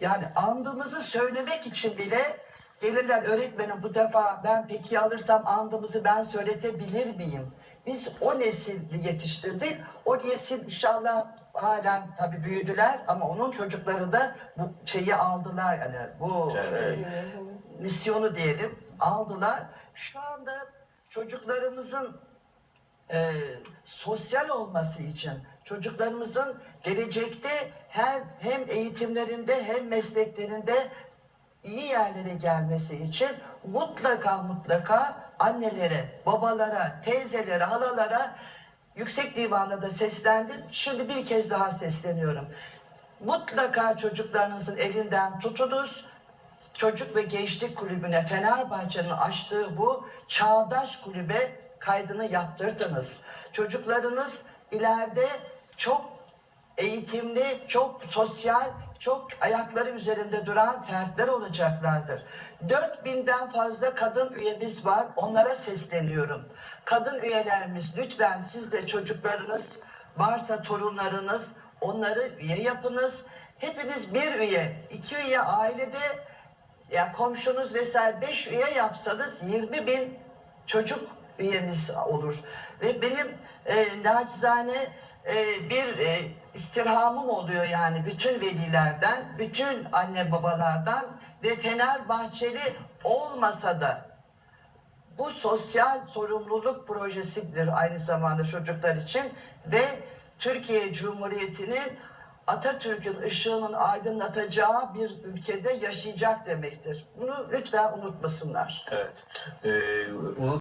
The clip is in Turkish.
Yani andımızı söylemek için bile gelirler öğretmenim bu defa ben peki alırsam andımızı ben söyletebilir miyim? Biz o nesili yetiştirdik. O nesil inşallah halen tabii büyüdüler ama onun çocukları da bu şeyi aldılar yani bu Evet. misyonu diyelim aldılar. Şu anda çocuklarımızın e, sosyal olması için çocuklarımızın gelecekte her hem eğitimlerinde hem mesleklerinde iyi yerlere gelmesi için mutlaka mutlaka annelere, babalara, teyzelere, halalara yüksek divanda da seslendim. Şimdi bir kez daha sesleniyorum. Mutlaka çocuklarınızın elinden tutunuz. Çocuk ve Gençlik Kulübü'ne Fenerbahçe'nin açtığı bu çağdaş kulübe kaydını yaptırtınız. Çocuklarınız ileride çok eğitimli, çok sosyal, çok ayakları üzerinde duran fertler olacaklardır. 4000'den fazla kadın üyemiz var. Onlara sesleniyorum. Kadın üyelerimiz lütfen siz de çocuklarınız varsa torunlarınız onları üye yapınız. Hepiniz bir üye, iki üye ailede ya komşunuz vesaire 5 üye yapsanız 20 bin çocuk üyemiz olur. Ve benim e, nacizane e, bir e, istirhamım oluyor yani bütün velilerden, bütün anne babalardan ve Fenerbahçeli olmasa da bu sosyal sorumluluk projesidir aynı zamanda çocuklar için ve Türkiye Cumhuriyeti'nin Atatürk'ün ışığının aydınlatacağı bir ülkede yaşayacak demektir. Bunu lütfen unutmasınlar. Evet. Ee, unut